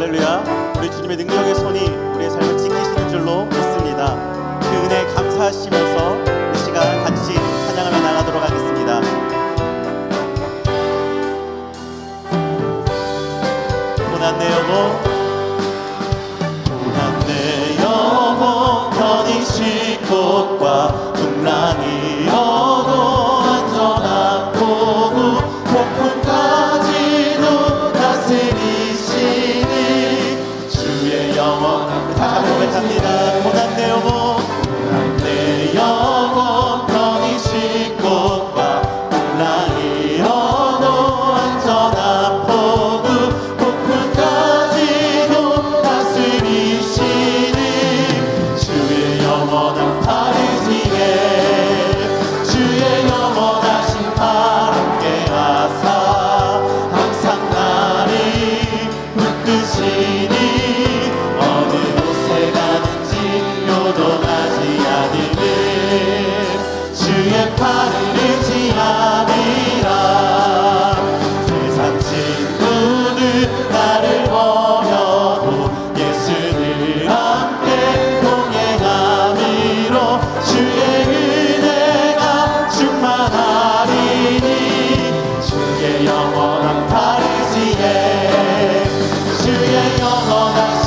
할렐루야. 우리 주님의 능력의 손이 우리의 삶을 지키시는 줄로 믿습니다. 그 은혜 감사하시면서 이 시간 같이 찬양하며 나가도록 하겠습니다. 고난 내 여보. 고난 내 여보. 더니 시곳과 주의 팔을 잃지 아니라. 세상 친구들 나를 버려도 예수를 함께 동행함으로 주의 은혜가 충만하리니 주의 영원한 파리지에 주의 영원한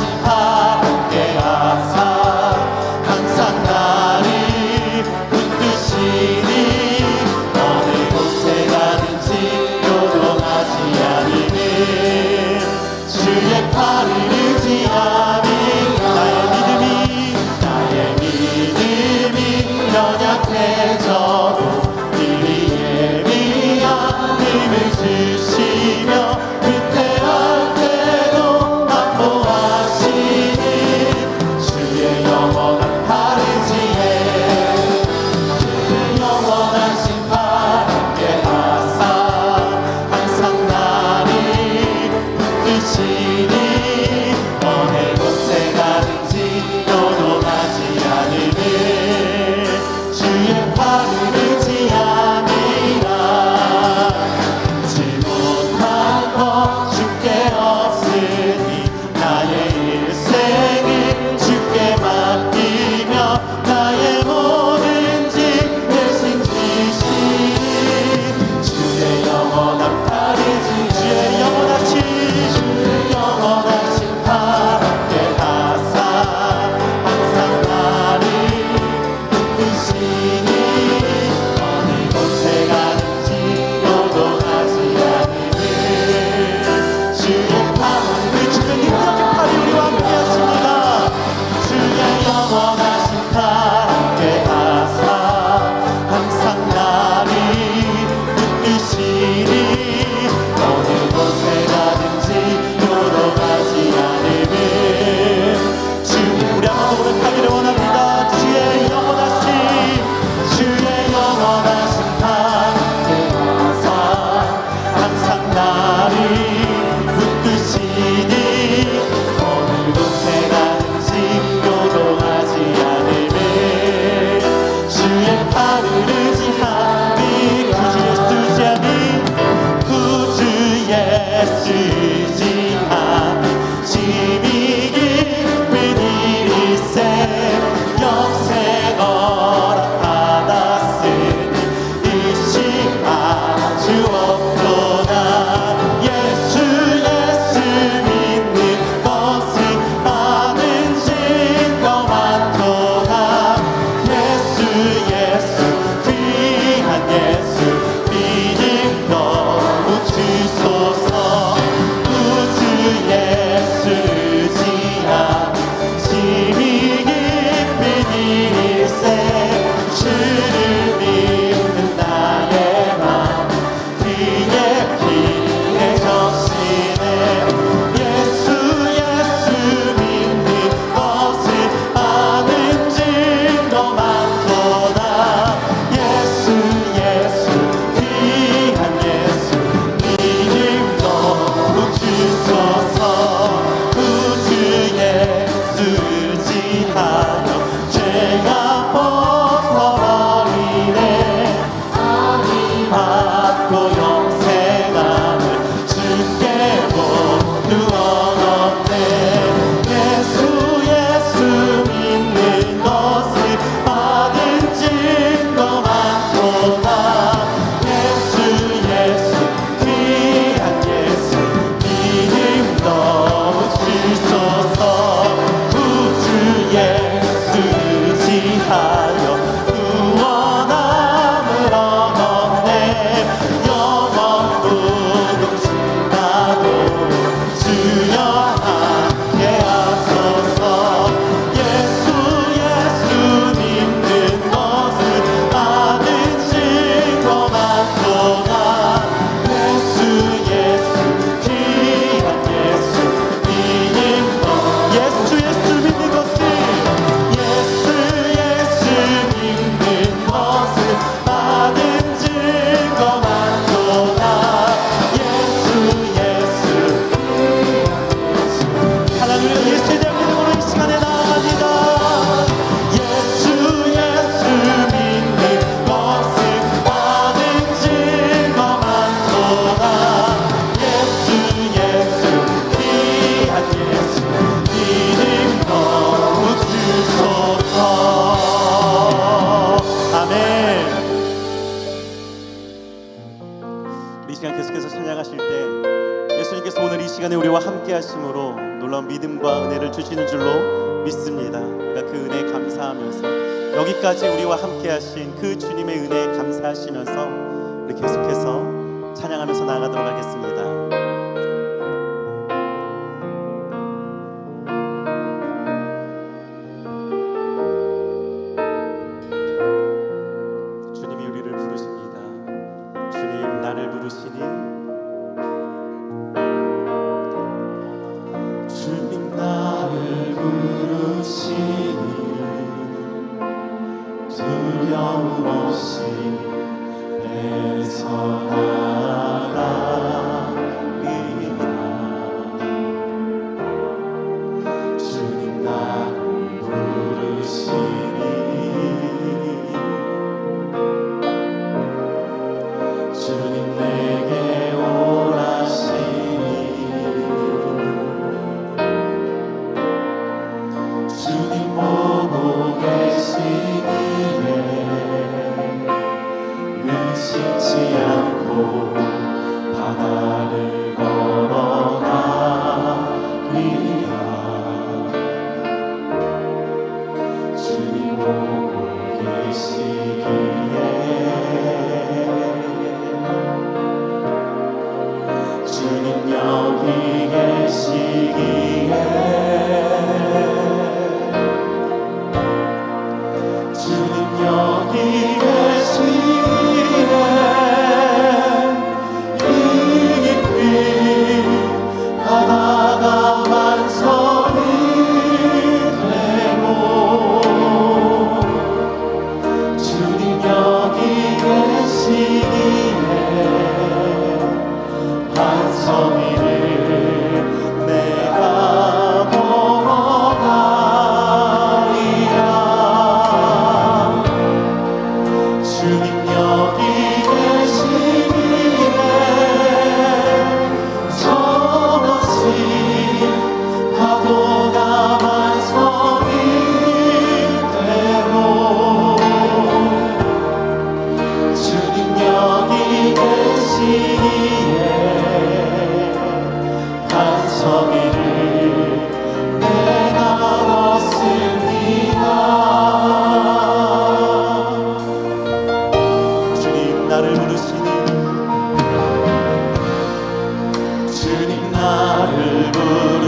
Dios. 은혜를 주시는 줄로 믿습니다. 그러니까 그 은혜 감사하면서 여기까지 우리와 함께 하신 그 주님의 은혜 감사하시면서 우리 계속해서 찬양하면서 나아가도록 하겠습니다. 주님이 우리를 부르십니다. 주님 나를 부르시니 young mercy, it's a 바다를 Tell 나를 부르